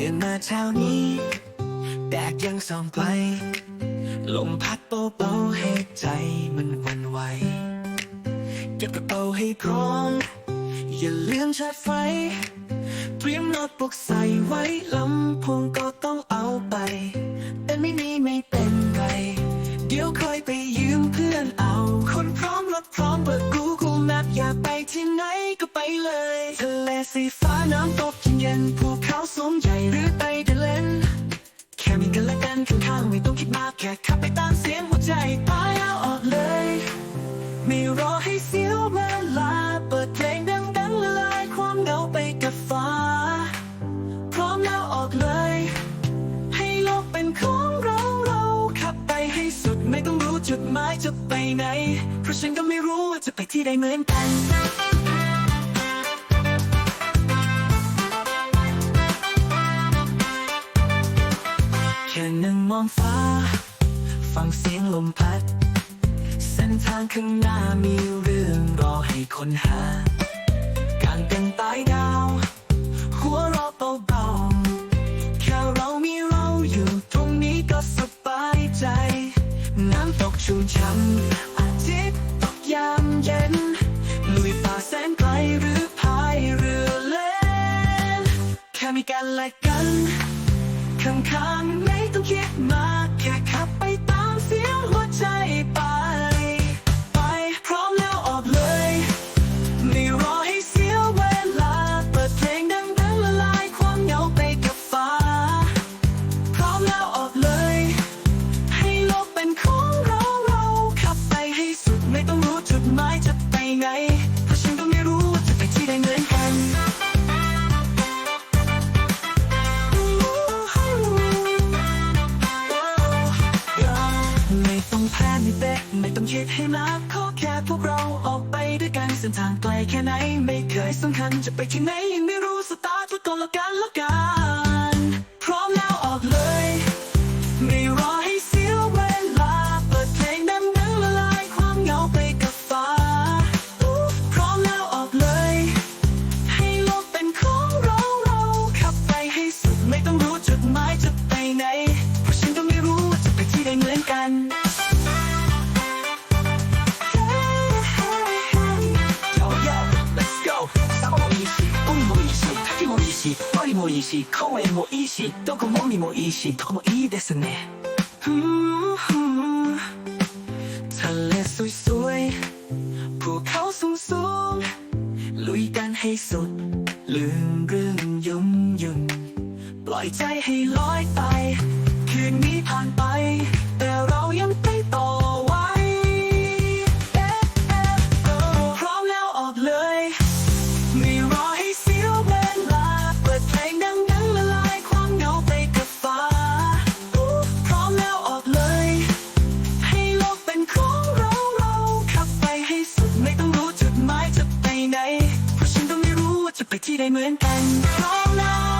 ตื่นมาเช้านี้ แดดยังส่องไกลลมพัดเบาๆให้ใจมันวันไหวเก็บกระเป๋าให้พร้อม อย่าลืมชาร์จไฟ เตรียมโน้ตบุ๊กใส่ไว้ลำโพงก็ต้องเอาไป แต่ไม่มีไม่เป็นไร เดี๋ยวค่อยไปยืมเพื่อนเอา คนพร้อมรถพร้อมเปิด Google Map อยากไปที่ไหนก็ไปเลย ทะเลสีฟ้าน้ำตก แค่ขับไปตามเสียงหัวใจไปเอาออกเลย ไม่รอให้เสียวเวลา เปิดเพลงดังๆละลายความเหงาไปกับฟ้า พร้อมแล้วออกเลย ให้โลกเป็นของเราเราขับไปให้สุดไม่ต้องรู้จุดหมายจะไปไหน เพราะฉันก็ไม่รู้ว่าจะไปที่ใดเหมือนกันแค่หนั่งมองฟ้า ฟังเสียงลมพัด เส้นทางข้างหน้ามีเรื่องรอให้คนหา การเป็นตายดาว หัวเราะเบาๆแค่เรามีเราอยู่ตรงนี้ก็สบายใจ น้ำตกชุ่มช่ำอาทิตย์ตกยามเย็นลุยป่าแสนไกลหรือพายเรือเล่น แค่มีกันและกันข้างๆไม่ จะไปไหนเพราะฉันก็ไม่รู้ว่าจะไปที่ใดเหมือนกัน ไม่ต้องแพ้ไม่เป๊ะไม่ต้องคิดให้มากขอแค่พวกเราออกไปด้วยกันเส้นทางไกลแค่ไหน ไม่เคยสำคัญจะไปที่ไหนยังไม่รู้สตาร์ทไว้ก่อนละกันละกัน いしバリもいいし公園もいいしどこも海もいいしどこもいいですねふんふんทะเลสวยๆภูเขาสูงๆ ลุยกันให้สุด ลืมเรื่องยุ่งยุ่งปล่อยใจให้ลอยไป คืนนี้ผ่าน ไปที่ใดเหมือนกันพร้อมแล้ว